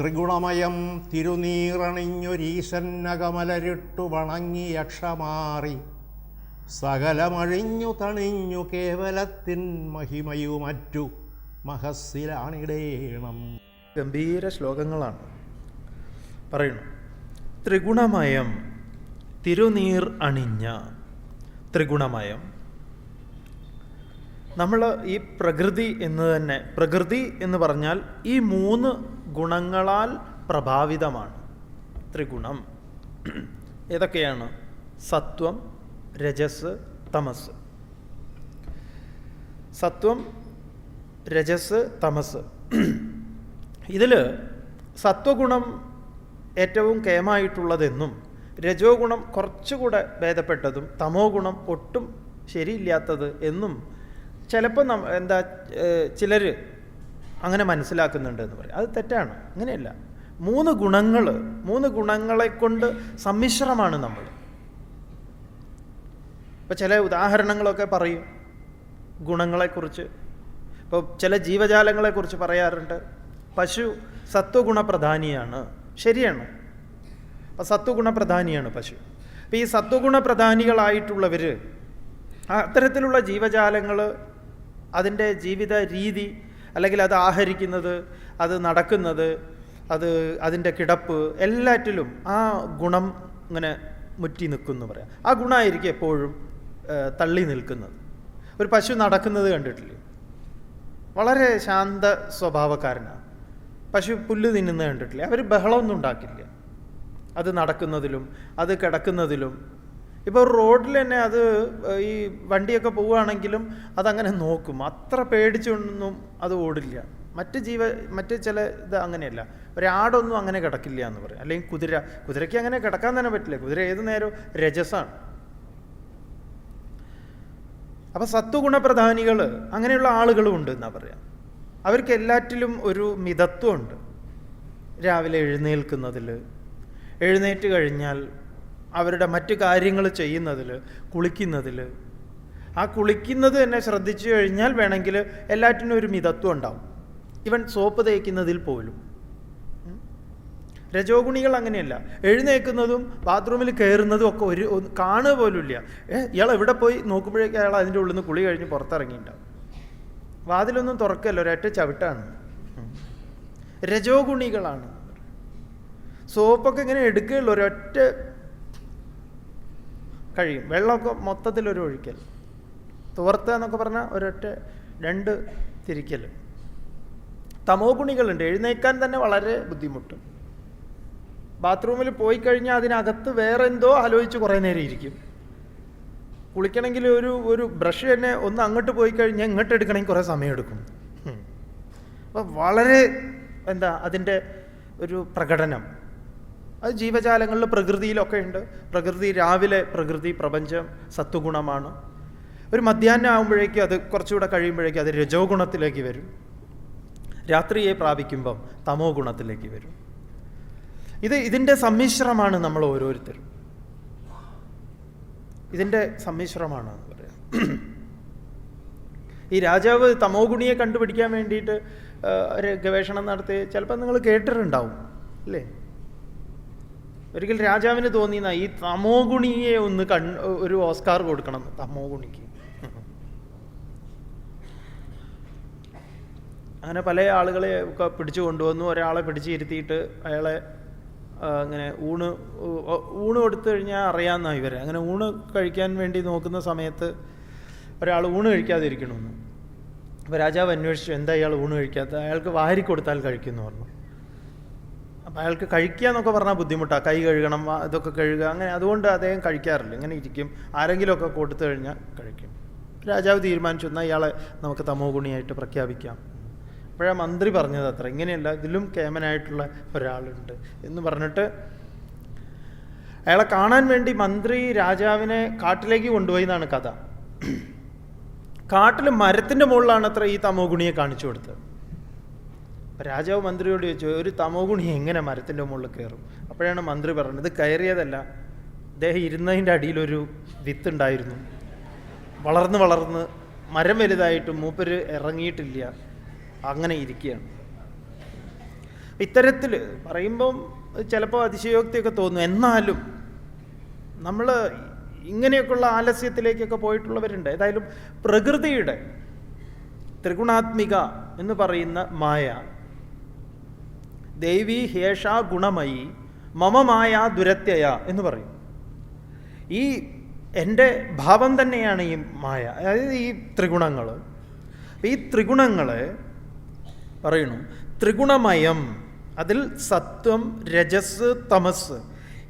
ത്രിഗുണമയം തിരുനീറണിഞ്ഞൊരീശന്നകമലരിട്ടു വണങ്ങി യക്ഷമാറി സകലമഴിഞ്ഞു തണിഞ്ഞു കേവലത്തിൻ മഹിമയുമറ്റു മഹസ്സിലാണിടേണം. ഗംഭീര ശ്ലോകങ്ങളാണ്. പറയുന്നു ത്രിഗുണമയം തിരുനീർ അണിഞ്ഞ ത്രിഗുണമയം. നമ്മൾ ഈ പ്രകൃതി എന്ന് തന്നെ പ്രകൃതി എന്ന് പറഞ്ഞാൽ ഈ മൂന്ന് ഗുണങ്ങളാൽ പ്രഭാവിതമാണ്. ത്രിഗുണം. ഏതൊക്കെയാണ്? സത്വം രജസ് തമസ്. സത്വം രജസ് തമസ്. ഇതിൽ സത്വഗുണം ഏറ്റവും കേമായിട്ടുള്ളതെന്നും രജോ ഗുണം കുറച്ചുകൂടെ ഭേദപ്പെട്ടതും തമോ ഗുണം ഒട്ടും ശരിയില്ലാത്തത് എന്നും ചിലപ്പോൾ എന്താ ചിലർ അങ്ങനെ മനസ്സിലാക്കുന്നുണ്ട് എന്ന് പറയും. അത് തെറ്റാണ്. അങ്ങനെയല്ല മൂന്ന് ഗുണങ്ങൾ മൂന്ന് ഗുണങ്ങളെ കൊണ്ട് സമ്മിശ്രമാണ് നമ്മൾ. ഇപ്പോൾ ചില ഉദാഹരണങ്ങളൊക്കെ പറയും. ഗുണങ്ങളെക്കുറിച്ച്. ഇപ്പോൾ ചില ജീവജാലങ്ങളെക്കുറിച്ച് പറയാറുണ്ട്. പശു സത്വഗുണപ്രധാനിയാണ്. ശരിയാണ്. അപ്പോൾ സത്വഗുണപ്രധാനിയാണ് പശു. അപ്പോൾ ഈ സത്വഗുണപ്രധാനികളായിട്ടുള്ളവർ അത്തരത്തിലുള്ള ജീവജാലങ്ങൾ അതിന്റെ ജീവിത രീതി അല്ലെങ്കിൽ അത് ആഹരിക്കുന്നത് അത് നടക്കുന്നത് അത് അതിന്റെ കിടപ്പ് എല്ലാറ്റിലും ആ ഗുണം ഇങ്ങനെ മുറ്റി നിൽക്കുന്നു പറയാം. ആ ഗുണമായിരിക്കും എപ്പോഴും തള്ളി നിൽക്കുന്നത്. ഒരു പശു നടക്കുന്നത് കണ്ടിട്ടില്ലേ? വളരെ ശാന്ത സ്വഭാവക്കാരനാണ്. പശു പുല്ല് തിന്നുന്നത് കണ്ടിട്ടില്ലേ? അവർ ബഹളമൊന്നും ഉണ്ടാക്കില്ല. അത് നടക്കുന്നതിലും അത് കിടക്കുന്നതിലും ഇപ്പോൾ റോഡിൽ തന്നെ അത് ഈ വണ്ടിയൊക്കെ പോവുകയാണെങ്കിലും അതങ്ങനെ നോക്കും. അത്ര പേടിച്ചൊന്നും അത് ഓടില്ല. മറ്റ് ജീവ മറ്റ് ചില ഇത് അങ്ങനെയല്ല. ഒരാടൊന്നും അങ്ങനെ കിടക്കില്ല എന്ന് പറയും. അല്ലെങ്കിൽ കുതിര കുതിരയ്ക്ക് അങ്ങനെ കിടക്കാൻ തന്നെ പറ്റില്ല. കുതിര ഏത് നേരവും രജസാണ്. അപ്പം സത്വഗുണപ്രധാനികൾ അങ്ങനെയുള്ള ആളുകളും ഉണ്ട് എന്നാ പറയാം. അവർക്ക് എല്ലാറ്റിലും ഒരു മിതത്വമുണ്ട്. രാവിലെ എഴുന്നേൽക്കുന്നതിൽ എഴുന്നേറ്റ് കഴിഞ്ഞാൽ അവരുടെ മറ്റു കാര്യങ്ങൾ ചെയ്യുന്നതിൽ കുളിക്കുന്നതിൽ. ആ കുളിക്കുന്നത് തന്നെ ശ്രദ്ധിച്ചു കഴിഞ്ഞാൽ വേണമെങ്കിൽ എല്ലാറ്റിനും ഒരു മിതത്വം ഉണ്ടാവും. ഇവൻ സോപ്പ് തേക്കുന്നതിൽ പോലും. രജോഗുണികൾ അങ്ങനെയല്ല. എഴുന്നേക്കുന്നതും ബാത്റൂമിൽ കയറുന്നതും ഒക്കെ ഒരു കാണുക പോലുമില്ല. ഇയാൾ എവിടെ പോയി? നോക്കുമ്പോഴേക്കും അയാൾ അതിന്റെ ഉള്ളിൽ നിന്ന് കുളി കഴിഞ്ഞ് പുറത്തിറങ്ങിയിട്ടുണ്ടാവും. വാതിലൊന്നും തുറക്കല്ല ഒരൊറ്റ ചവിട്ടാണ്. രജോഗുണികളാണ്. സോപ്പൊക്കെ ഇങ്ങനെ എടുക്കുകയുള്ളൂ ഒരൊറ്റ കഴിയും. വെള്ളമൊക്കെ മൊത്തത്തിലൊരു ഒഴിക്കൽ. തുവർത്തുക എന്നൊക്കെ പറഞ്ഞാൽ ഒരൊറ്റ രണ്ട് തിരിക്കൽ തമോ ഗുണികളുണ്ട്. എഴുന്നേക്കാൻ തന്നെ വളരെ ബുദ്ധിമുട്ട്. ബാത്റൂമിൽ പോയി കഴിഞ്ഞാൽ അതിനകത്ത് വേറെ എന്തോ ആലോചിച്ച് കുറേ നേരം ഇരിക്കും. കുളിക്കണമെങ്കിൽ ഒരു ഒരു ബ്രഷ് തന്നെ ഒന്ന് അങ്ങോട്ട് പോയി കഴിഞ്ഞാൽ ഇങ്ങോട്ട് എടുക്കണമെങ്കിൽ കുറേ സമയം എടുക്കും. അപ്പോൾ വളരെ എന്താ അതിന്റെ ഒരു പ്രകടനം. അത് ജീവജാലങ്ങളിൽ പ്രകൃതിയിലൊക്കെ ഉണ്ട്. പ്രകൃതി രാവിലെ പ്രകൃതി പ്രപഞ്ചം സത്വഗുണമാണ്. ഒരു മധ്യാഹ്നം ആകുമ്പോഴേക്കും അത് കുറച്ചുകൂടെ കഴിയുമ്പോഴേക്കും അത് രജോ ഗുണത്തിലേക്ക് വരും. രാത്രിയെ പ്രാപിക്കുമ്പം തമോ ഗുണത്തിലേക്ക് വരും. ഇത് ഇതിന്റെ സമ്മിശ്രമാണ് നമ്മൾ ഓരോരുത്തരും. ഇതിന്റെ സമ്മിശ്രമാണ് എന്ന് പറയാം. ഈ രാജാവ് തമോ ഗുണിയെ കണ്ടുപിടിക്കാൻ വേണ്ടിയിട്ട് ഒരു ഗവേഷണം നടത്തി. ചിലപ്പോൾ നിങ്ങൾ കേട്ടിട്ടുണ്ടാവും അല്ലേ? ഒരിക്കൽ രാജാവിന് തോന്നിയെന്ന ഈ തമോ ഗുണിയെ ഒന്ന് കൺ ഒരു ഓസ്കാർ കൊടുക്കണം തമോ ഗുണിക്ക് അങ്ങനെ പല ആളുകളെ ഒക്കെ പിടിച്ചു കൊണ്ടുവന്നു. ഒരാളെ പിടിച്ചു ഇരുത്തിയിട്ട് അയാളെ അങ്ങനെ ഊണ് ഊണ് കൊടുത്തു കഴിഞ്ഞാൽ അറിയാമെന്നാണ് ഇവരെ. അങ്ങനെ ഊണ് കഴിക്കാൻ വേണ്ടി നോക്കുന്ന സമയത്ത് ഒരാൾ ഊണ് കഴിക്കാതിരിക്കണമെന്ന് അപ്പോൾ രാജാവ് അന്വേഷിച്ചു എന്താ അയാൾ ഊണ് കഴിക്കാത്ത? അയാൾക്ക് വാരി കൊടുത്താൽ കഴിക്കുമെന്ന് പറഞ്ഞു. അപ്പം അയാൾക്ക് കഴിക്കുക എന്നൊക്കെ പറഞ്ഞാൽ ബുദ്ധിമുട്ടാണ് കൈ കഴുകണം ഇതൊക്കെ കഴുകുക അങ്ങനെ അതുകൊണ്ട് അദ്ദേഹം കഴിക്കാറില്ല. ഇങ്ങനെ ഇരിക്കും. ആരെങ്കിലുമൊക്കെ കൊടുത്തു കഴിഞ്ഞാൽ കഴിക്കും. രാജാവ് തീരുമാനിച്ചു എന്നാൽ ഇയാളെ നമുക്ക് തമോ ഗുണിയായിട്ട് പ്രഖ്യാപിക്കാം. അപ്പോഴാ മന്ത്രി പറഞ്ഞത് അത്ര. ഇങ്ങനെയല്ല ഇതിലും കേമനായിട്ടുള്ള ഒരാളുണ്ട് എന്ന് പറഞ്ഞിട്ട് അയാളെ കാണാൻ വേണ്ടി മന്ത്രി രാജാവിനെ കാട്ടിലേക്ക് കൊണ്ടുപോയി എന്നാണ് കഥ. കാട്ടിൽ മരത്തിന്റെ മുകളിലാണ് അത്ര ഈ തമോ ഗുണിയെ കാണിച്ചു കൊടുത്തത്. രാജാവ് മന്ത്രിയോട് ചോദിച്ചു ഒരു തമോ ഗുണി എങ്ങനെ മരത്തിന്റെ മുകളിൽ കയറും? അപ്പോഴാണ് മന്ത്രി പറഞ്ഞത് കയറിയതല്ല അദ്ദേഹം ഇരുന്നതിന്റെ അടിയിലൊരു വിത്ത് ഉണ്ടായിരുന്നു വളർന്ന് വളർന്ന് മരം വലുതായിട്ടും മൂപ്പര് ഇറങ്ങിയിട്ടില്ല. അങ്ങനെ ഇരിക്കുകയാണ്. ഇത്തരത്തിൽ പറയുമ്പം ചിലപ്പോൾ അതിശയോക്തിയൊക്കെ തോന്നും. എന്നാലും നമ്മൾ ഇങ്ങനെയൊക്കെയുള്ള ആലസ്യത്തിലേക്കൊക്കെ പോയിട്ടുള്ളവരുണ്ട്. ഏതായാലും പ്രകൃതിയുടെ ത്രിഗുണാത്മിക എന്ന് പറയുന്ന മായ ദേവി ഹേഷ ഗുണമയി മമമായ ദുരത്യയ എന്ന് പറയും. ഈ എന്റെ ഭാവം തന്നെയാണ് ഈ മായ അതായത് ഈ ത്രിഗുണങ്ങൾ. ഈ ത്രിഗുണങ്ങളെ പറയണു ത്രിഗുണമയം അതിൽ സത്വം രജസ് തമസ്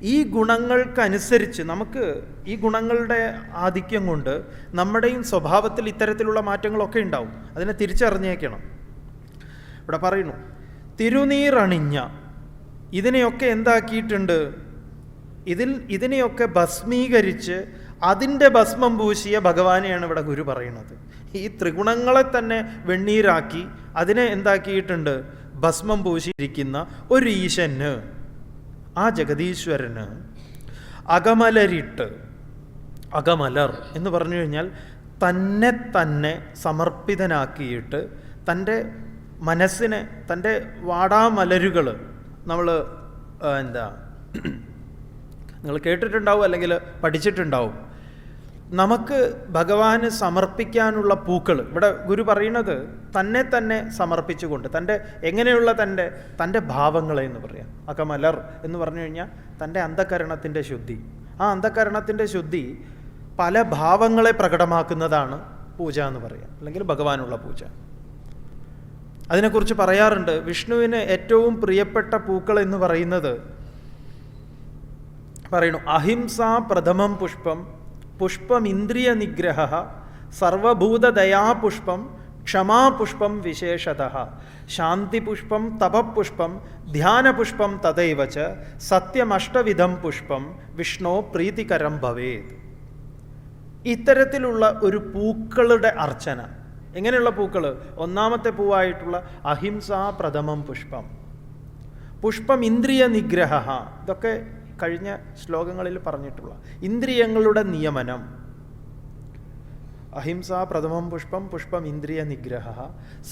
ഈ ഗുണങ്ങൾക്കനുസരിച്ച് നമുക്ക് ഈ ഗുണങ്ങളുടെ ആധിക്യം കൊണ്ട് നമ്മുടെയും സ്വഭാവത്തിൽ ഇത്തരത്തിലുള്ള മാറ്റങ്ങളൊക്കെ ഉണ്ടാവും. അതിനെ തിരിച്ചറിഞ്ഞേക്കണം. ഇവിടെ പറയുന്നു തിരുനീറണിഞ്ഞ. ഇതിനെയൊക്കെ എന്താക്കിയിട്ടുണ്ട്? ഇതിൽ ഇതിനെയൊക്കെ ഭസ്മീകരിച്ച് അതിന്റെ ഭസ്മം പൂശിയ ഭഗവാനെയാണ് ഇവിടെ ഗുരു പറയുന്നത്. ഈ ത്രിഗുണങ്ങളെ തന്നെ വെണ്ണീരാക്കി അതിനെ എന്താക്കിയിട്ടുണ്ട്? ഭസ്മം പൂശിയിരിക്കുന്ന ഒരു ഈശന് ആ ജഗതീശ്വരന് അകമലരിട്ട് അകമലർ എന്ന് പറഞ്ഞു കഴിഞ്ഞാൽ തന്നെ തന്നെ സമർപ്പിതനാക്കിയിട്ട് തന്റെ മനസ്സിനെ തന്റെ വാടാമലരുകൾ നമ്മൾ എന്താ നിങ്ങൾ കേട്ടിട്ടുണ്ടാവും അല്ലെങ്കിൽ പഠിച്ചിട്ടുണ്ടാവും. നമുക്ക് ഭഗവാന് സമർപ്പിക്കാനുള്ള പൂക്കൾ ഇവിടെ ഗുരു പറയുന്നത് തന്നെ തന്നെ സമർപ്പിച്ചുകൊണ്ട് തന്റെ എങ്ങനെയുള്ള തന്റെ തന്റെ ഭാവങ്ങളെ എന്ന് പറയാം. അകമലർ എന്ന് പറഞ്ഞു കഴിഞ്ഞാൽ തന്റെ അന്ധകരണത്തിന്റെ ശുദ്ധി. ആ അന്ധകരണത്തിന്റെ ശുദ്ധി പല ഭാവങ്ങളെ പ്രകടമാക്കുന്നതാണ് പൂജ എന്ന് പറയാം അല്ലെങ്കിൽ ഭഗവാനുള്ള പൂജ. അതിനെക്കുറിച്ച് പറയാറുണ്ട് വിഷ്ണുവിന് ഏറ്റവും പ്രിയപ്പെട്ട പൂക്കൾ എന്ന് പറയുന്നത് പറയുന്നു അഹിംസ പ്രഥമം പുഷ്പം പുഷ്പം ഇന്ദ്രിയ നിഗ്രഹ സർവഭൂതദയാപുഷ്പം ക്ഷമാപുഷ്പം വിശേഷത ശാന്തിപുഷ്പം തപപുഷ്പം ധ്യാനപുഷ്പം തദൈവ ച സത്യമഷ്ടവിധം പുഷ്പം വിഷ്ണു പ്രീതികരം ഭവേത്. ഇത്തരത്തിലുള്ള ഒരു പൂക്കളുടെ അർച്ചന എങ്ങനെയുള്ള പൂക്കൾ ഒന്നാമത്തെ പൂവായിട്ടുള്ള അഹിംസാ പ്രഥമം പുഷ്പം. പുഷ്പം ഇന്ദ്രിയ നിഗ്രഹ ഇതൊക്കെ കഴിഞ്ഞ ശ്ലോകങ്ങളിൽ പറഞ്ഞിട്ടുള്ള ഇന്ദ്രിയങ്ങളുടെ നിയമനം. അഹിംസ പ്രഥമം പുഷ്പം പുഷ്പം ഇന്ദ്രിയ നിഗ്രഹ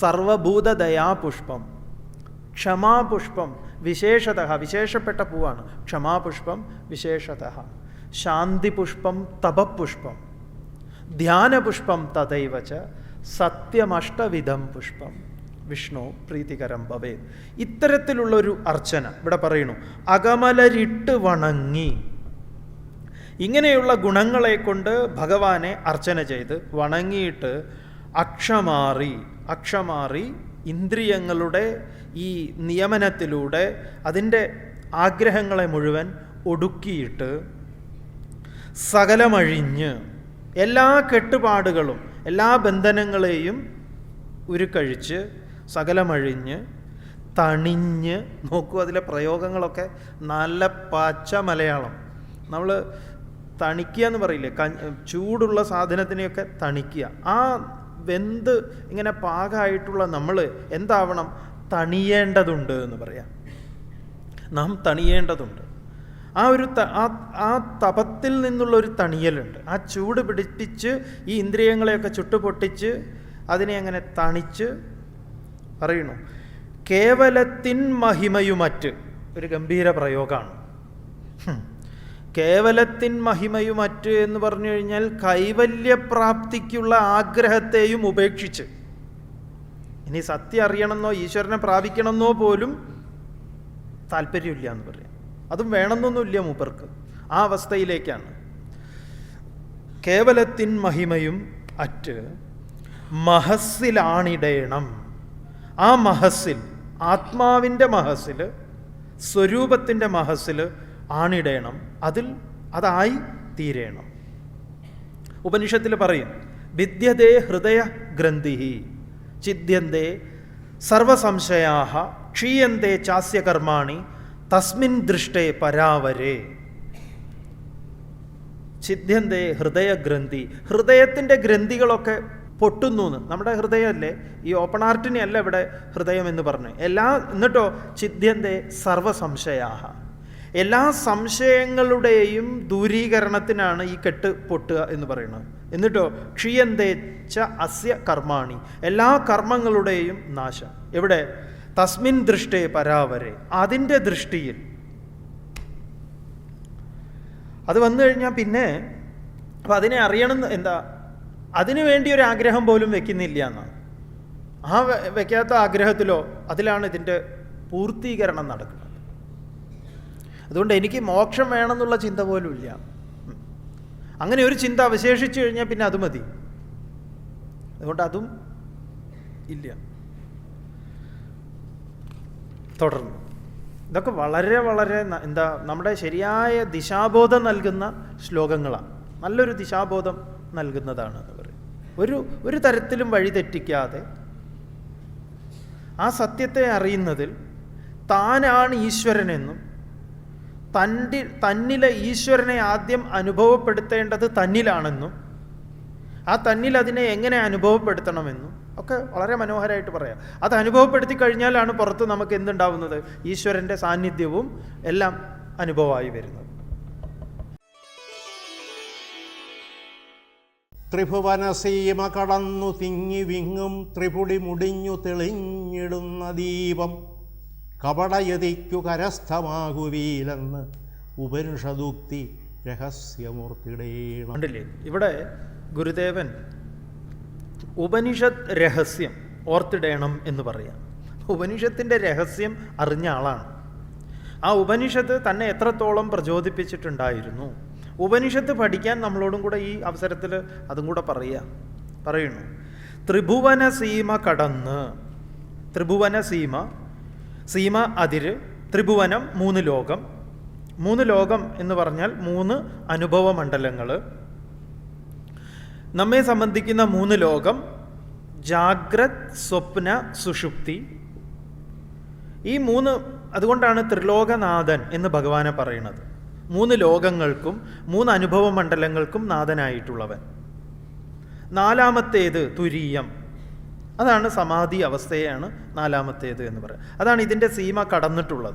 സർവഭൂതദയാ പുഷ്പം ക്ഷമാപുഷ്പം വിശേഷത വിശേഷപ്പെട്ട പൂവാണ്. ക്ഷമാപുഷ്പം വിശേഷത ശാന്തിപുഷ്പം തപപുഷ്പം ധ്യാനപുഷ്പം തദൈവ ച സത്യമഷ്ടവിധം പുഷ്പം. വിഷ്ണു പ്രീതികരം ഭവേ. ഇത്തരത്തിലുള്ളൊരു അർച്ചന ഇവിടെ പറയുന്നു അകമലരിട്ട് വണങ്ങി. ഇങ്ങനെയുള്ള ഗുണങ്ങളെ കൊണ്ട് ഭഗവാനെ അർച്ചന ചെയ്ത് വണങ്ങിയിട്ട് അക്ഷമാറി അക്ഷമാറി ഇന്ദ്രിയങ്ങളുടെ ഈ നിയമനത്തിലൂടെ അതിന്റെ ആഗ്രഹങ്ങളെ മുഴുവൻ ഒടുക്കിയിട്ട് സകലമഴിഞ്ഞ് എല്ലാ കെട്ടുപാടുകളും എല്ലാ ബന്ധനങ്ങളെയും ഉരുക്കഴിച്ച് സകലമഴിഞ്ഞ് തണിഞ്ഞ് നോക്കൂ അതിലെ പ്രയോഗങ്ങളൊക്കെ നല്ല പച്ച മലയാളം. നമ്മൾ തണിക്കുക എന്ന് പറയില്ലേ? ചൂടുള്ള സാധനത്തിനെയൊക്കെ തണിക്കുക. ആ വെന്ത് ഇങ്ങനെ പാകമായിട്ടുള്ള നമ്മൾ എന്താവണം? തണിയേണ്ടതുണ്ട് എന്ന് പറയാം. നാം തണിയേണ്ടതുണ്ട്. ആ ഒരു ആ ആ തപത്തിൽ നിന്നുള്ള ഒരു തണിയലുണ്ട്. ആ ചൂട് പിടിപ്പിച്ച് ഈ ഇന്ദ്രിയങ്ങളെയൊക്കെ ചുട്ടുപൊട്ടിച്ച് അതിനെ അങ്ങനെ തണിച്ച് പറയണു കേവലത്തിൻ മഹിമയുമറ്റ്. ഒരു ഗംഭീര പ്രയോഗമാണ്. കേവലത്തിൻ മഹിമയുമറ്റ് എന്ന് പറഞ്ഞു കഴിഞ്ഞാൽ കൈവല്യപ്രാപ്തിക്കുള്ള ആഗ്രഹത്തെയും ഉപേക്ഷിച്ച്. ഇനി സത്യം അറിയണമെന്നോ ഈശ്വരനെ പ്രാപിക്കണമെന്നോ പോലും താല്പര്യമില്ല എന്ന് പറയാം. അതും വേണമെന്നൊന്നുമില്ല മൂപ്പർക്ക്. ആ അവസ്ഥയിലേക്കാണ്. കേവലത്തിൻ മഹിമയും അറ്റ് മഹസ്സിലാണിടേണം. ആ മഹസ്സിൽ ആത്മാവിന്റെ മഹസ്സിൽ സ്വരൂപത്തിന്റെ മഹസ്സിൽ ആണിടേണം. അതിൽ അതായി തീരേണം. ഉപനിഷത്തിൽ പറയും വിദ്യതേ ഹൃദയ ഗ്രന്ഥി ചിദ്യന്തേ സർവസംശയാ ക്ഷീയന്തേ ചാസ്യകർമാണി തസ്മിൻ ദൃഷ്ടേ പരാവരേ. ചിദ്യന്തേ ഹൃദയഗ്രന്ഥി. ഹൃദയത്തിന്റെ ഗ്രന്ഥികളൊക്കെ പൊട്ടുന്നു എന്ന് നമ്മുടെ ഹൃദയമല്ലേ? ഈ ഓപ്പൺ ആർട്ടിനെ അല്ല ഇവിടെ ഹൃദയം എന്ന് പറഞ്ഞു. എല്ലാ എന്നിട്ടോ സർവ സർവസംശയാഹ. എല്ലാ സംശയങ്ങളുടെയും ദൂരീകരണത്തിനാണ് ഈ കെട്ട് പൊട്ടുക എന്ന് പറയുന്നത്. എന്നിട്ടോ ക്ഷീയന്തേച്ച അസ്യ കർമാണി. എല്ലാ കർമ്മങ്ങളുടെയും നാശം. എവിടെ? തസ്മിൻ ദൃഷ്ടേ പരാവരെ. അതിന്റെ ദൃഷ്ടിയിൽ. അത് വന്നു കഴിഞ്ഞാൽ പിന്നെ അപ്പം അതിനെ അറിയണം എന്താ? അതിനു വേണ്ടി ഒരു ആഗ്രഹം പോലും വെക്കുന്നില്ല എന്നാണ്. ആ വെക്കാത്ത ആഗ്രഹത്തിലോ അതിലാണ് ഇതിന്റെ പൂർത്തീകരണം നടക്കുന്നത്. അതുകൊണ്ട് എനിക്ക് മോക്ഷം വേണമെന്നുള്ള ചിന്ത പോലും ഇല്ല. അങ്ങനെ ഒരു ചിന്ത അവശേഷിച്ചു കഴിഞ്ഞാൽ പിന്നെ അത് മതി. അതുകൊണ്ട് അതും ഇല്ല. തുടർന്നു. ഇതൊക്കെ വളരെ വളരെ എന്താ നമ്മുടെ ശരിയായ ദിശാബോധം നൽകുന്ന ശ്ലോകങ്ങളാണ്. നല്ലൊരു ദിശാബോധം നൽകുന്നതാണ് എന്ന് പറയും. ഒരു ഒരു തരത്തിലും വഴിതെറ്റിക്കാതെ ആ സത്യത്തെ അറിയുന്നതിൽ താനാണ് ഈശ്വരനെന്നും തന്റെ തന്നിലെ ഈശ്വരനെ ആദ്യം അനുഭവപ്പെടുത്തേണ്ടത് തന്നിലാണെന്നും ആ തന്നിൽ അതിനെ എങ്ങനെ അനുഭവപ്പെടുത്തണമെന്നും ഒക്കെ വളരെ മനോഹരമായിട്ട് പറയാം. അത് അനുഭവപ്പെടുത്തി കഴിഞ്ഞാലാണ് പുറത്ത് നമുക്ക് എന്തുണ്ടാവുന്നത്? ഈശ്വരന്റെ സാന്നിധ്യവും എല്ലാം അനുഭവമായി വരുന്നത്. ത്രിഭുവനസീമ കടന്നു തിങ്ങി വിങ്ങും ത്രിപുടി മുടിഞ്ഞു തെളിഞ്ഞിടുന്ന ദീപം കപടയതിക്കു കരസ്ഥമാകുവീലെന്ന് ഉപനിഷദുക്തി രഹസ്യമൂർത്തിടേണം ഇവിടെ ഗുരുദേവൻ ഉപനിഷത്ത് രഹസ്യം ഓർത്തിടേണം എന്ന് പറയാം. ഉപനിഷത്തിന്റെ രഹസ്യം അറിഞ്ഞ ആളാണ്. ആ ഉപനിഷത്ത് തന്നെ എത്രത്തോളം പ്രചോദിപ്പിച്ചിട്ടുണ്ടായിരുന്നു? ഉപനിഷത്ത് പഠിക്കാൻ നമ്മളോടും കൂടെ ഈ അവസരത്തിൽ അതും കൂടെ പറയുക. പറയുന്നു ത്രിഭുവന സീമ കടന്ന് ത്രിഭുവന സീമ സീമ അതിര് ത്രിഭുവനം മൂന്ന് ലോകം. മൂന്ന് ലോകം എന്ന് പറഞ്ഞാൽ മൂന്ന് അനുഭവ മണ്ഡലങ്ങൾ നമ്മെ സംബന്ധിക്കുന്ന മൂന്ന് ലോകം ജാഗ്രത് സ്വപ്ന സുഷുപ്തി. ഈ മൂന്ന് അതുകൊണ്ടാണ് ത്രിലോകനാഥൻ എന്ന് ഭഗവാനെ പറയുന്നത്. മൂന്ന് ലോകങ്ങൾക്കും മൂന്ന് അനുഭവ മണ്ഡലങ്ങൾക്കും നാഥനായിട്ടുള്ളവൻ. നാലാമത്തേത് തുരീയം. അതാണ് സമാധി അവസ്ഥയാണ് നാലാമത്തേത് എന്ന് പറയുന്നത്. അതാണ് ഇതിന്റെ സീമ കടന്നിട്ടുള്ളത്.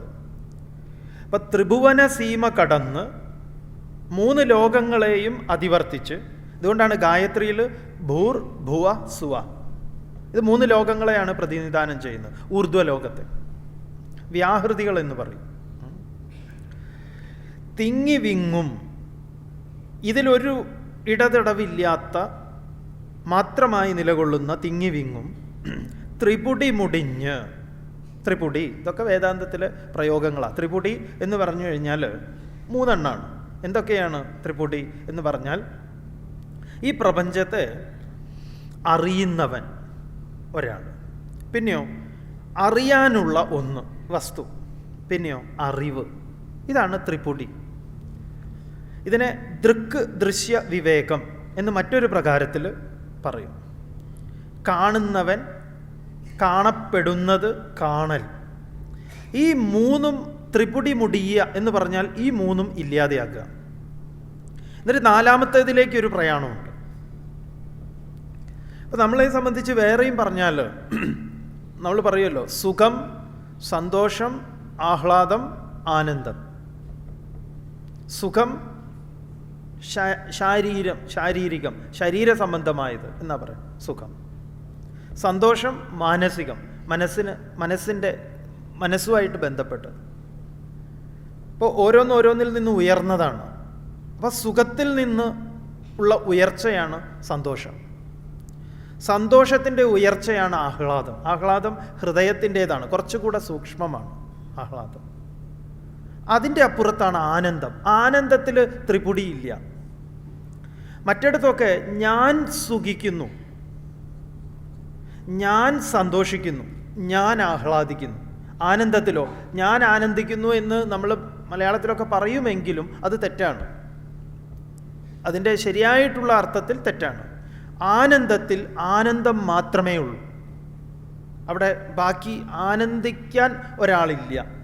അപ്പം ത്രിഭുവന സീമ കടന്ന് മൂന്ന് ലോകങ്ങളെയും അതിവർത്തിച്ച് ഇതുകൊണ്ടാണ് ഗായത്രിയിൽ ഭൂർ ഭുവ സുവ. ഇത് മൂന്ന് ലോകങ്ങളെയാണ് പ്രതിനിധാനം ചെയ്യുന്നത് ഊർധ്വ ലോകത്തെ വ്യാഹൃതികൾ എന്ന് പറയും. തിങ്ങി വിങ്ങും. ഇതിലൊരു ഇടതടവില്ലാത്ത മാത്രമായി നിലകൊള്ളുന്ന തിങ്ങി വിങ്ങും. ത്രിപുടി മുടിഞ്ഞ്. ത്രിപുടി ഇതൊക്കെ വേദാന്തത്തിലെ പ്രയോഗങ്ങളാണ് ത്രിപുടി എന്ന് പറഞ്ഞു കഴിഞ്ഞാൽ മൂന്നെണ്ണാണ്. എന്തൊക്കെയാണ് ത്രിപുടി എന്ന് പറഞ്ഞാൽ ഈ പ്രപഞ്ചത്തെ അറിയുന്നവൻ ഒരാൾ. പിന്നെയോ അറിയാനുള്ള ഒന്ന് വസ്തു. പിന്നെയോ അറിവ്. ഇതാണ് ത്രിപുടി. ഇതിനെ ദൃക്ക് ദൃശ്യ വിവേകം എന്ന് മറ്റൊരു പ്രകാരത്തിൽ പറയും. കാണുന്നവൻ കാണപ്പെടുന്നത് കാണൽ. ഈ മൂന്നും ത്രിപുടി മുടിയ എന്ന് പറഞ്ഞാൽ ഈ മൂന്നും ഇല്ലാതെയാക്കുക. എന്നിട്ട് നാലാമത്തേതിലേക്ക് ഒരു പ്രയാണമുണ്ട്. അപ്പം നമ്മളെ സംബന്ധിച്ച് വേറെയും പറഞ്ഞാൽ നമ്മൾ പറയുമല്ലോ സുഖം സന്തോഷം ആഹ്ലാദം ആനന്ദം. സുഖം ശാരീരം ശാരീരികം ശരീര സംബന്ധമായത് എന്നാ പറയാം സുഖം. സന്തോഷം മാനസികം മനസ്സിന് മനസ്സിന്റെ മനസ്സുമായിട്ട് ബന്ധപ്പെട്ട്. അപ്പോൾ ഓരോന്നോരോന്നിൽ നിന്ന് ഉയർന്നതാണ്. അപ്പോൾ സുഖത്തിൽ നിന്ന് ഉള്ള ഉയർച്ചയാണ് സന്തോഷം. സന്തോഷത്തിന്റെ ഉയർച്ചയാണ് ആഹ്ലാദം. ആഹ്ലാദം ഹൃദയത്തിന്റേതാണ്. കുറച്ചുകൂടെ സൂക്ഷ്മമാണ് ആഹ്ലാദം. അതിന്റെ അപ്പുറത്താണ് ആനന്ദം. ആനന്ദത്തിൽ ത്രിപുടിയില്ല. മറ്റിടത്തൊക്കെ ഞാൻ സുഖിക്കുന്നു. ഞാൻ സന്തോഷിക്കുന്നു. ഞാൻ ആഹ്ലാദിക്കുന്നു. ആനന്ദത്തിലോ? ഞാൻ ആനന്ദിക്കുന്നു എന്ന് നമ്മൾ മലയാളത്തിലൊക്കെ പറയുമെങ്കിലും അത് തെറ്റാണ്. അതിന്റെ ശരിയായിട്ടുള്ള അർത്ഥത്തിൽ തെറ്റാണ്. ആനന്ദത്തിൽ ആനന്ദം മാത്രമേ ഉള്ളൂ. അവിടെ ബാക്കി ആനന്ദിക്കാൻ ഒരാളില്ല.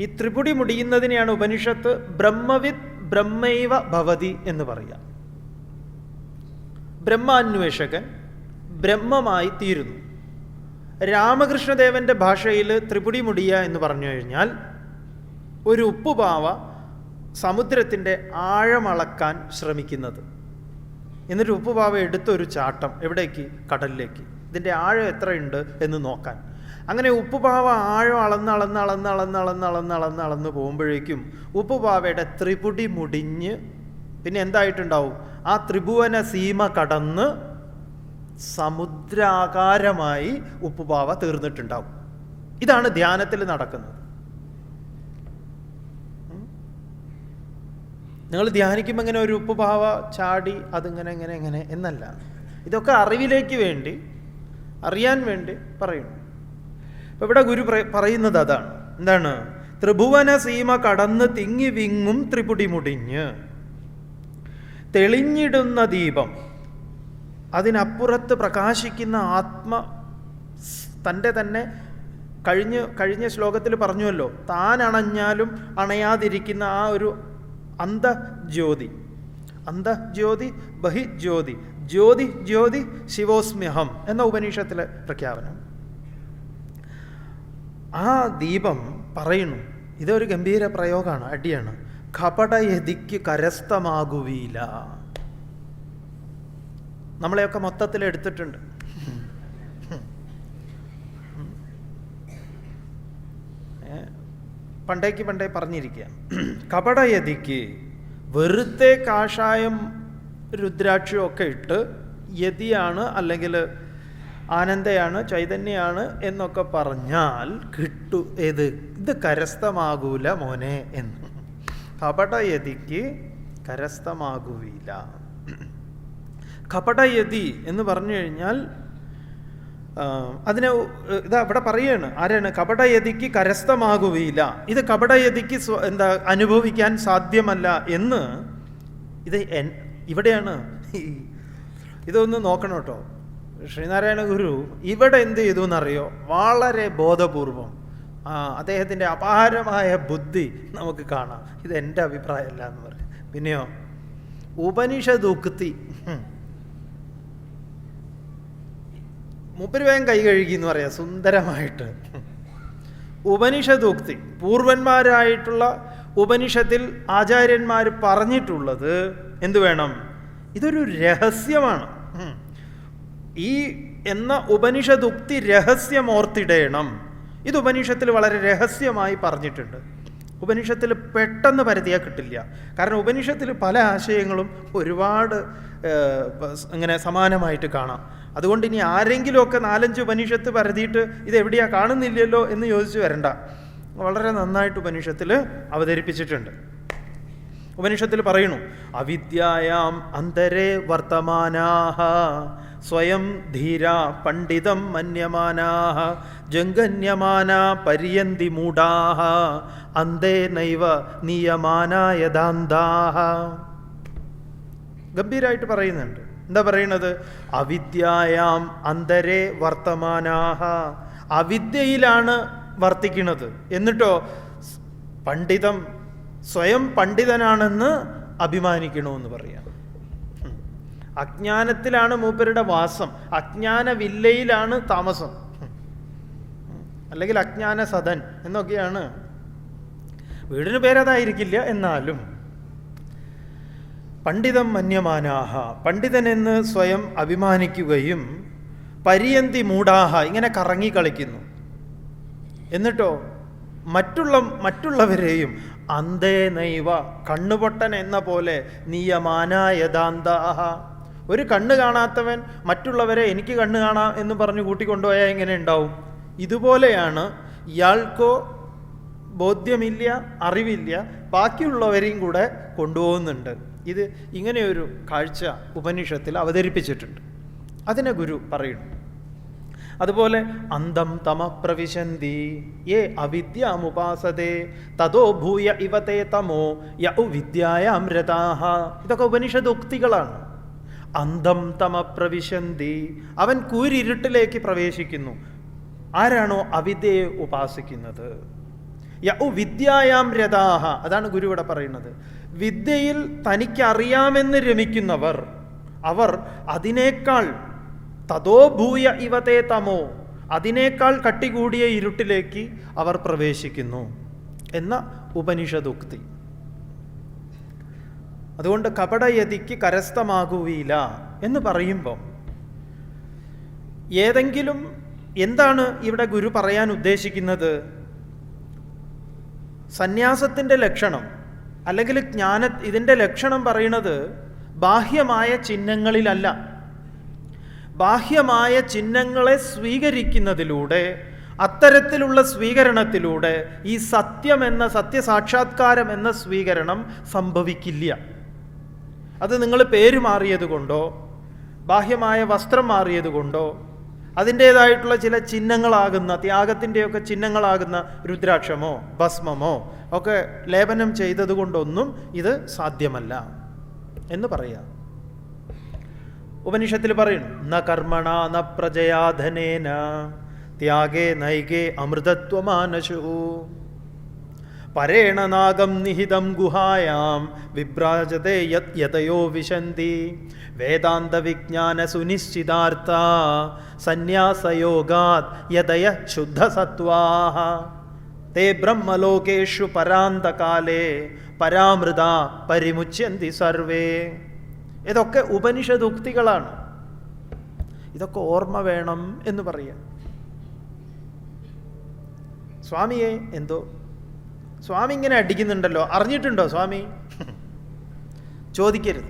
ഈ ത്രിപുടി മുടിയുന്നതിനെയാണ് ഉപനിഷത്ത് ബ്രഹ്മവിത് ബ്രഹ്മൈവ ഭവതി എന്ന് പറയാം. ബ്രഹ്മാന്വേഷകൻ ബ്രഹ്മമായി തീരുന്നു. രാമകൃഷ്ണദേവന്റെ ഭാഷയിൽ ത്രിപുടി മുടിയ എന്ന് പറഞ്ഞു കഴിഞ്ഞാൽ ഒരു ഉപ്പുപാവ സമുദ്രത്തിന്റെ ആഴമളക്കാൻ ശ്രമിക്കുന്നത്. എന്നിട്ട് ഉപ്പുപാവ എടുത്തൊരു ചാട്ടം എവിടേക്ക്? കടലിലേക്ക്. ഇതിന്റെ ആഴം എത്രയുണ്ട് എന്ന് നോക്കാൻ. അങ്ങനെ ഉപ്പുപാവ ആഴം അളന്ന് അളന്ന് അളന്ന് അളന്ന് അളന്ന് അളന്ന് അളന്ന് അളന്ന് പോകുമ്പോഴേക്കും ഉപ്പുപാവയുടെ ത്രിപുടി മുടിഞ്ഞ് പിന്നെ എന്തായിട്ടുണ്ടാവും? ആ ത്രിഭുവന സീമ കടന്ന് സമുദ്രാകാരമായി ഉപ്പുപാവ തീർന്നിട്ടുണ്ടാവും. ഇതാണ് ധ്യാനത്തിൽ നടക്കുന്നത്. നിങ്ങൾ ധ്യാനിക്കുമ്പോൾ ഇങ്ങനെ ഒരു ഉപ്പുപാവ ചാടി അതിങ്ങനെ ഇങ്ങനെ ഇങ്ങനെ എന്നല്ല. ഇതൊക്കെ അറിവിലേക്ക് വേണ്ടി അറിയാൻ വേണ്ടി പറയുന്നു. അപ്പോൾ ഇവിടെ ഗുരു പറ- പറയുന്നത് അതാണ്. എന്താണ്? ത്രിഭുവന സീമ കടന്ന് തിങ്ങി വിങ്ങും ത്രിപുടി മുടിഞ്ഞ്. തെളിഞ്ഞിടുന്ന ദീപം. അതിനപ്പുറത്ത് പ്രകാശിക്കുന്ന ആത്മ തന്റെ തന്നെ കഴിഞ്ഞ കഴിഞ്ഞ ശ്ലോകത്തിൽ പറഞ്ഞുവല്ലോ. താൻ അണഞ്ഞാലും അണയാതിരിക്കുന്ന ആ ഒരു അന്തജ്യോതി അന്തജ്യോതി ബഹിജ്യോതി. ജ്യോതി ജ്യോതി ശിവോസ്മ്യഹം എന്ന ഉപനിഷത്തിലെ പ്രഖ്യാപനം. ആ ദീപം പറയുന്നു. ഇതൊരു ഗംഭീര പ്രയോഗമാണ് അടിയാണ്. കപടയതിക്ക് കരസ്ഥമാകുകയില്ല നമ്മളെയൊക്കെ മൊത്തത്തിൽ എടുത്തിട്ടുണ്ട്. പണ്ടേക്ക് പണ്ടേ പറഞ്ഞിരിക്കുക. കപടയതിക്ക് വെറുതെ കാഷായം രുദ്രാക്ഷയും ഇട്ട് യതിയാണ് അല്ലെങ്കിൽ ആനന്ദയാണ് ചൈതന്യമാണ് എന്നൊക്കെ പറഞ്ഞാൽ കിട്ടു ഏത്? ഇത് കരസ്ഥമാകൂല മോനെ എന്ന്. കപടയതിക്ക് കരസ്ഥമാകുകയില്ല കപടയതി എന്ന് പറഞ്ഞു കഴിഞ്ഞാൽ അതിനെ ഇതാ ഇവിടെ പറയാണ്. ആരാണ്? കപടയതിക്ക് കരസ്ഥമാകുകയില്ല ഇത് കപടയതിക്ക് എന്താ അനുഭവിക്കാൻ സാധ്യമല്ല എന്ന് ഇത് എൻ ഇവിടെയാണ്. ഇതൊന്ന് നോക്കണം കേട്ടോ. ശ്രീനാരായണ ഗുരു ഇവിടെ എന്ത് ചെയ്തു എന്നറിയോ? വളരെ ബോധപൂർവം അദ്ദേഹത്തിന്റെ അപാരമായ ബുദ്ധി നമുക്ക് കാണാം. ഇത് എന്റെ അഭിപ്രായമല്ല എന്ന് പറയും പിന്നെയോ? ഉപനിഷദുക്തി. മൂപ്പര് വേഗം കൈ കഴുകി എന്ന് പറയാം. സുന്ദരമായിട്ട്. ഉപനിഷദുക്തി. പൂർവന്മാരായിട്ടുള്ള ഉപനിഷത്തിൽ ആചാര്യന്മാർ പറഞ്ഞിട്ടുള്ളത് എന്തു വേണം? ഇതൊരു രഹസ്യമാണ്. ഈ എന്ന ഉപനിഷദുക്തി രഹസ്യമോർത്തിടേണം. ഇത് ഉപനിഷത്തിൽ വളരെ രഹസ്യമായി പറഞ്ഞിട്ടുണ്ട്. ഉപനിഷത്തിൽ പെട്ടെന്ന് പരിധിയാ കിട്ടില്ല. കാരണം ഉപനിഷത്തിൽ പല ആശയങ്ങളും ഒരുപാട് ഇങ്ങനെ സമാനമായിട്ട് കാണാം. അതുകൊണ്ട് ഇനി ആരെങ്കിലുമൊക്കെ നാലഞ്ച് ഉപനിഷത്ത് പരതിയിട്ട് ഇത് എവിടെയാ കാണുന്നില്ലല്ലോ എന്ന് ചോദിച്ചു വരണ്ട. വളരെ നന്നായിട്ട് ഉപനിഷത്തിൽ അവതരിപ്പിച്ചിട്ടുണ്ട്. ഉപനിഷത്തിൽ പറയുന്നു അവിദ്യായാം അന്തരേ വർത്തമാനാഹ സ്വയം ധീര പണ്ഡിതം മന്യമാനാഹ ജംഗന്യമാന പര്യന്തി മൂടാഹ അന്തേ നൈവ നിയമാനായതാന്താഹ ഗംഭീരായിട്ട് പറയുന്നുണ്ട്. എന്താ പറയുന്നത്? അവിദ്യായാം അന്തരേ വർത്തമാനാഹ. അവിദ്യയിലാണ് വർത്തിക്കുന്നത്. എന്നിട്ടോ പണ്ഡിതം സ്വയം പണ്ഡിതനാണെന്ന് അഭിമാനിക്കണമെന്ന് പറയാം. അജ്ഞാനത്തിലാണ് മൂപ്പരുടെ വാസം. അജ്ഞാന വില്ലയിലാണ് താമസം. അല്ലെങ്കിൽ അജ്ഞാന സദൻ എന്നൊക്കെയാണ്. വീടിന് പേരതായിരിക്കില്ല എന്നാലും. പണ്ഡിതം മന്യമാനാഹ. പണ്ഡിതനെന്ന് സ്വയം അഭിമാനിക്കുകയും പര്യന്തി മൂടാഹ. ഇങ്ങനെ കറങ്ങി കളിക്കുന്നു. എന്നിട്ടോ മറ്റുള്ള മറ്റുള്ളവരെയും അന്തേ നൈവ കണ്ണുപൊട്ടൻ എന്ന പോലെ നിയമാനായതാന്താഹ. ഒരു കണ്ണ് കാണാത്തവൻ മറ്റുള്ളവരെ എനിക്ക് കണ്ണ് കാണാം എന്ന് പറഞ്ഞ് കൂട്ടിക്കൊണ്ടുപോയാൽ എങ്ങനെ ഉണ്ടാവും? ഇതുപോലെയാണ് ഇയാൾക്കോ ബോധ്യമില്ല അറിവില്ല ബാക്കിയുള്ളവരെയും കൂടെ കൊണ്ടുപോകുന്നുണ്ട്. ഇത് ഇങ്ങനെയൊരു കാഴ്ച ഉപനിഷത്തിൽ അവതരിപ്പിച്ചിട്ടുണ്ട്. അതിനെ ഗുരു പറയുന്നു. അതുപോലെ അന്തം തമ പ്രവിശന്തി യേ അവിദ്യാമുപാസതേ തതോ ഭൂയ ഇവതേ തമോ യ വിദ്യായ അമൃതാഹ ഇതൊക്കെ ഉപനിഷദുക്തികളാണ്. അന്തം തമ പ്രവിശന്തി. അവൻ കൂരിരുട്ടിലേക്ക് പ്രവേശിക്കുന്നു. ആരാണോ അവിദ്യയെ ഉപാസിക്കുന്നത്? യ വിദ്യായാം രഥാഹ. അതാണ് ഗുരു ഇവിടെ പറയുന്നത്. വിദ്യയിൽ തനിക്കറിയാമെന്ന് രമിക്കുന്നവർ അവർ അതിനേക്കാൾ തതോ ഭൂയ ഇവതേ തമോ അതിനേക്കാൾ കട്ടികൂടിയ ഇരുട്ടിലേക്ക് അവർ പ്രവേശിക്കുന്നു. എന്ന ഉപനിഷദുക്തി. അതുകൊണ്ട് കപടയതിക്ക് കരസ്ഥമാകുകയില്ല എന്ന് പറയുമ്പോൾ ഏതെങ്കിലും എന്താണ് ഇവിടെ ഗുരു പറയാൻ ഉദ്ദേശിക്കുന്നത്? സന്യാസത്തിന്റെ ലക്ഷണം അല്ലെങ്കിൽ ജ്ഞാന ഇതിന്റെ ലക്ഷണം പറയുന്നത് ബാഹ്യമായ ചിഹ്നങ്ങളിലല്ല. ബാഹ്യമായ ചിഹ്നങ്ങളെ സ്വീകരിക്കുന്നതിലൂടെ അത്തരത്തിലുള്ള സ്വീകരണത്തിലൂടെ ഈ സത്യം എന്ന സത്യസാക്ഷാത്കാരം എന്ന സ്വീകരണം സംഭവിക്കില്ല. അത് നിങ്ങൾ പേര് മാറിയതുകൊണ്ടോ ബാഹ്യമായ വസ്ത്രം മാറിയതുകൊണ്ടോ അതിന്റേതായിട്ടുള്ള ചില ചിഹ്നങ്ങളാകുന്ന ത്യാഗത്തിന്റെയൊക്കെ ചിഹ്നങ്ങളാകുന്ന രുദ്രാക്ഷമോ ഭസ്മമോ ഒക്കെ ലേപനം ചെയ്തതുകൊണ്ടൊന്നും ഇത് സാധ്യമല്ല എന്ന് പറയാം ഉപനിഷത്തിൽ പറയുന്നു ന കർമ്മണ ന പ്രജയാധനേന ത്യാഗേ നൈകേ അമൃതത്വമാനശു. പരേണ നാഗം നിഹിതം ഗുഹായാം വിഭ്രാജത്തെ യത് യതയോ വിശന്തി. വേദാന്ത വിജ്ഞാന സുനിശ്ചിതാർത്ഥ സന്യാസയോഗാത് യതയ ശുദ്ധസത്വാഹ തേ ബ്രഹ്മലോകേഷു പരാന്തകാലേ പരാമൃത പരിമുച്യന്തി സർവേ. ഇതൊക്കെ ഉപനിഷദുക്തികളാണ്. ഇതൊക്കെ ഓർമ്മ വേണം എന്ന് പറയാം. സ്വാമിയെ എന്തോ സ്വാമി ഇങ്ങനെ അടിക്കുന്നുണ്ടല്ലോ അറിഞ്ഞിട്ടുണ്ടോ സ്വാമി? ചോദിക്കരുത്.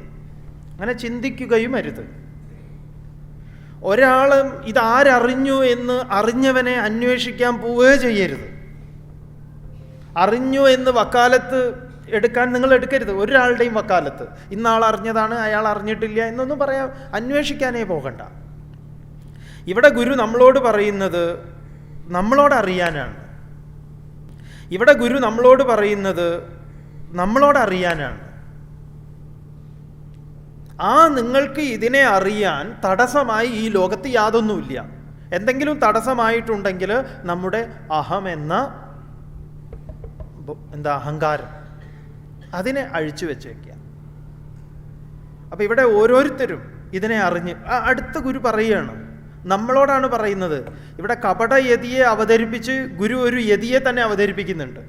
അങ്ങനെ ചിന്തിക്കുകയും അരുത്. ഒരാൾ ഇതാരറിഞ്ഞു എന്ന് അറിഞ്ഞവനെ അന്വേഷിക്കാൻ പോവുകയോ ചെയ്യരുത്. അറിഞ്ഞു എന്ന് വക്കാലത്ത് എടുക്കാൻ നിങ്ങൾ എടുക്കരുത്. ഒരാളുടെയും വക്കാലത്ത്. ഇന്നാൾ അറിഞ്ഞതാണ് അയാൾ അറിഞ്ഞിട്ടില്ല എന്നൊന്നും പറയാം അന്വേഷിക്കാനേ പോകണ്ട. ഇവിടെ ഗുരു നമ്മളോട് പറയുന്നത് നമ്മളോട് അറിയാനാണ്. ഇവിടെ ഗുരു നമ്മളോട് പറയുന്നത് നമ്മളോട് അറിയാനാണ്. ആ നിങ്ങൾക്ക് ഇതിനെ അറിയാൻ തടസ്സമായി ഈ ലോകത്ത് യാതൊന്നുമില്ല. എന്തെങ്കിലും തടസ്സമായിട്ടുണ്ടെങ്കിൽ നമ്മുടെ അഹം എന്ന എന്താ അഹങ്കാരം അതിനെ അഴിച്ചു വെച്ചേക്കുക. അപ്പം ഇവിടെ ഓരോരുത്തരും ഇതിനെ അറിഞ്ഞ് അടുത്ത ഗുരു പറയുകയാണ്. നമ്മളോടാണ് പറയുന്നത്. ഇവിടെ കപട യതിയെ അവതരിപ്പിച്ച് ഗുരു ഒരു യതിയെ തന്നെ അവതരിപ്പിക്കുന്നുണ്ട്.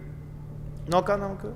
നോക്കാം നമുക്ക്.